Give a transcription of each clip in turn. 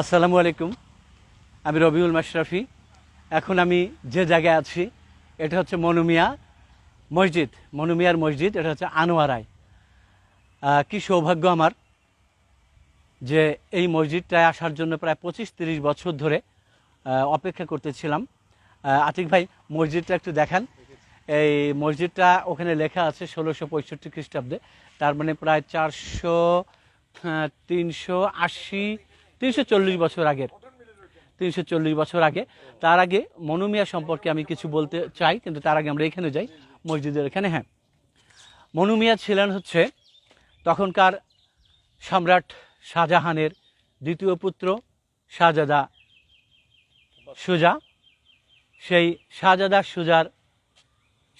আসসালামু আলাইকুম। আমি রবিউল মাশরাফি। এখন আমি যে জায়গায় আছি, এটা হচ্ছে মনুমিয়া মসজিদ। মনুমিয়ার মসজিদ, এটা হচ্ছে আনোয়ারায় কি সৌভাগ্য আমার যে এই মসজিদটায় আসার জন্য প্রায় পঁচিশ তিরিশ বছর ধরে অপেক্ষা করতেছিলাম। আতিক ভাই, মসজিদটা একটু দেখান। এই মসজিদটা ওখানে লেখা আছে ষোলোশো পঁয়ষট্টি খ্রিস্টাব্দে। তার মানে প্রায় চারশো তিনশো আশি তিনশো চল্লিশ বছর আগের, তিনশো চল্লিশ বছর আগে। তার আগে মনুমিয়া সম্পর্কে আমি কিছু বলতে চাই, কিন্তু তার আগে আমরা এখানে যাই, মসজিদের এখানে হ্যাঁ। মনুমিয়া ছিলেন হচ্ছে তখনকার সম্রাট শাহজাহানের দ্বিতীয় পুত্র শাহজাদা সুজা। সেই শাহজাদা সুজার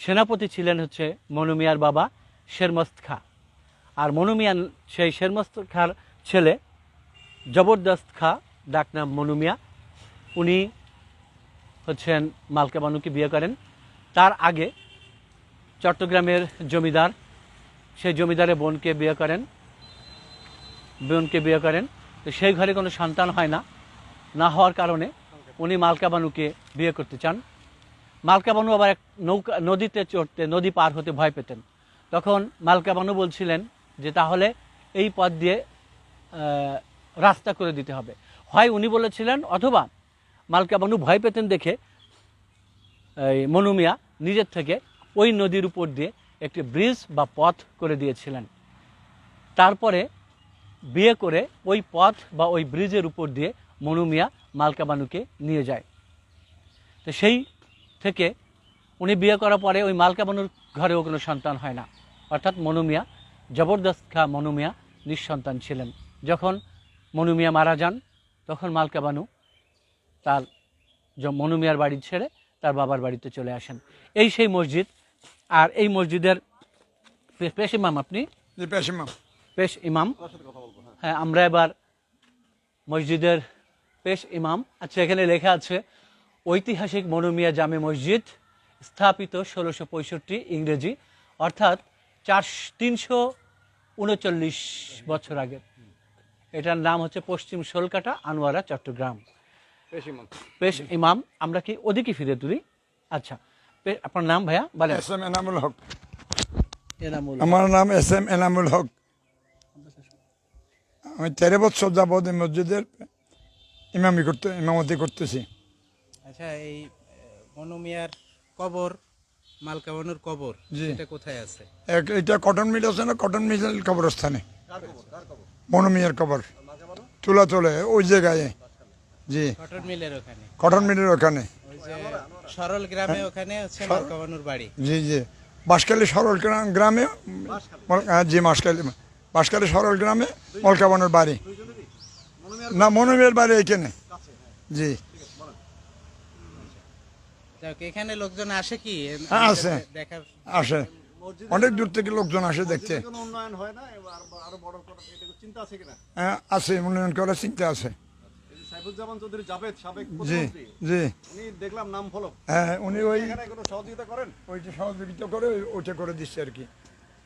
সেনাপতি ছিলেন হচ্ছে মনুমিয়ার বাবা শেরমস্ত খা। আর মনুমিয়া সেই শেরমস্ত খার ছেলে জবরদস্ত খা ডাকনাম মনুমিয়া উনি হচ্ছেন মালকা বানুকে বিয়ে করেন। তার আগে চট্টগ্রামের জমিদার, সেই জমিদারের বোনকে বিয়ে করেন। বোনকে বিয়ে করেন। তো সেই ঘরে কোনো সন্তান হয় না না হওয়ার কারণে উনি মালকা বানুকে বিয়ে করতে চান। মালকা বানু আবার এক নৌকা, নদীতে চড়তে, নদী পার হতে ভয় পেতেন। তখন মালকা বানু বলছিলেন যে, তাহলে এই পথ দিয়ে রাস্তা করে দিতে হবে। হয় উনি বলেছিলেন, অথবা মালকা বানু ভয় পেতেন দেখে, এই মনুমিয়া নিজের থেকে ওই নদীর উপর দিয়ে একটি ব্রিজ বা পথ করে দিয়েছিলেন। তারপরে বিয়ে করে ওই পথ বা ওই ব্রিজের উপর দিয়ে মনুমিয়া মালকা বানুকে নিয়ে যায়। তো সেই থেকে উনি বিয়ে করার পরে ওই মালকা বানুর ঘরেও কোনো সন্তান হয় না। অর্থাৎ মনুমিয়া জবরদস্ত খা মনুমিয়া নিঃসন্তান ছিলেন। যখন মনুমিয়া মারা যান তখন মালকা বানু তার মনুমিয়ার বাড়ি ছেড়ে তার বাবার বাড়িতে চলে আসেন। এই সেই মসজিদ। আর এই মসজিদের পেশ ইমাম আপনি? জি ইমাম। পেশ ইমাম। হ্যাঁ। আমরা এবার মসজিদের পেশ ইমাম। আচ্ছা এখানে লেখা আছে ঐতিহাসিক মনুমিয়া জামে মসজিদ স্থাপিত ষোলোশো পঁয়ষট্টি ইংরেজি অর্থাৎ চার তিনশো উনচল্লিশ বছর আগে। এটার নাম হচ্ছে পশ্চিম শোলকাটা আনোয়ারা চট্টগ্রাম। পেশ ইমাম। আমরা কি ওদিকে ফিরে তুলি? আচ্ছা আপনার নাম ভাইয়া? বলেন। S M Enamul Haque. আমার নাম এস এম এনামুল হক। আমি তেরো বছর যাবৎ এই মসজিদের ইমামি করতে ইমামতি করতেছি। আচ্ছা এই মনুমিয়ার কবর মালকাবানুর কবর জি। এটা কোথায় আছে? এটা কটন মিল আছে না কটন মিল কবরস্থানে? মনুমিয়ার কবর। তুলা তোলে ওই জায়গায়। জি। কটন মিলের ওখানে। কটন মিলের ওখানে। সরল গ্রামে ওখানে হচ্ছে মালকাবানুর বাড়ি। জি জি। বাঁশখালী সরল গ্রা- গ্রামে হ্যাঁ, জি বাঁশখালী বাঁশখালী সরল গ্রামে মলকাবানোর বাড়ি। না মনুমিয়ার বাড়ি এখানে। জি। এখানে লোকজন আসে কি? হ্যাঁ, আসে। আসে। অনেক দূর থেকে লোকজন আসে দেখতে হয় আছে হ্যাঁ, উন্নয়ন করার চিন্তা আছে। জি জি। দেখলাম নাম হ্যাঁ উনি ওই সহযোগিতা করেন? ওইটা সহযোগিতা করে ওইটা করে দিচ্ছে আর কি।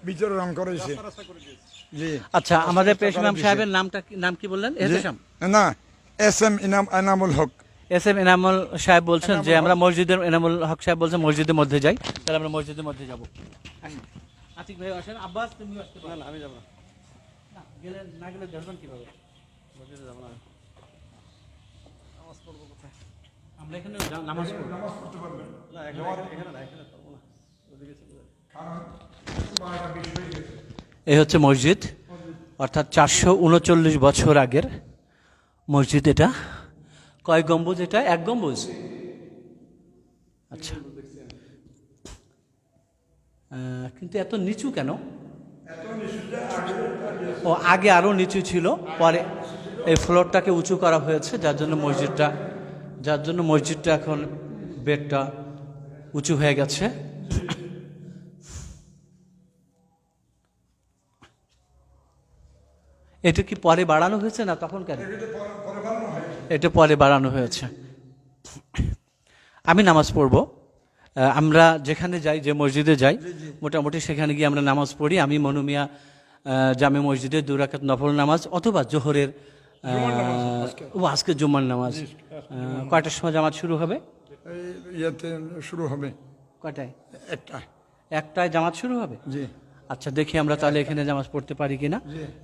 ভিতরে করেছে রাস্তা রাস্তা করে দিয়েছে। জি। আচ্ছা আমাদের পেশ করা সাহেবের নামটা নাম কি বললেন? না S M Inam Enamul Haque. S M Enamul সাহেব বলছেন যে আমরা মসজিদের এনামুল হক সাহেব বলছেন মসজিদের মধ্যে যাই। তাহলে আমরা মসজিদের মধ্যে যাব। আতিক ভাই আসেন। আব্বাস তুমি আসতে পারো। না আমি যাব না। গেলে না গেলে ধরবেন কীভাবে? যাব না নামাজ পড়ব কোথায়? আমরা এখানে নামাজ পড়ব। না এখানে এখানে না এখানে পড়ব না। ওদিকে চলে যাবে। এই হচ্ছে মসজিদ। অর্থাৎ চারশো উনচল্লিশ বছর আগের মসজিদ এটা। কয় গম্বুজ এটা? এক গম্বুজ? আচ্ছা। কিন্তু এত নিচু কেন? ও আগে আরও নিচু ছিল পরে এই ফ্লোরটাকে উঁচু করা হয়েছে যার জন্য মসজিদটা যার জন্য মসজিদটা এখন বেডটা উঁচু হয়ে গেছে। এটা কি পরে বাড়ানো হয়েছে না তখন কেন? এটা পরে বাড়ানো হয়েছে। আমি নামাজ পড়ব। আমরা যেখানে যাই যে মসজিদে যাই মোটামুটি সেখানে গিয়ে আমরা নামাজ পড়ি। আমি মনুমিয়া জামে মসজিদে দুরাকাত নফল নামাজ অথবা জোহরের ও আজকে জুম্মার নামাজ। কয়টার সময় জামাত শুরু হবে? শুরু হবে। কয়টায়? একটা একটায় জামাত শুরু হবে? জি। আচ্ছা দেখি আমরা তাহলে এখানে জামাজ পড়তে পারি কিনা।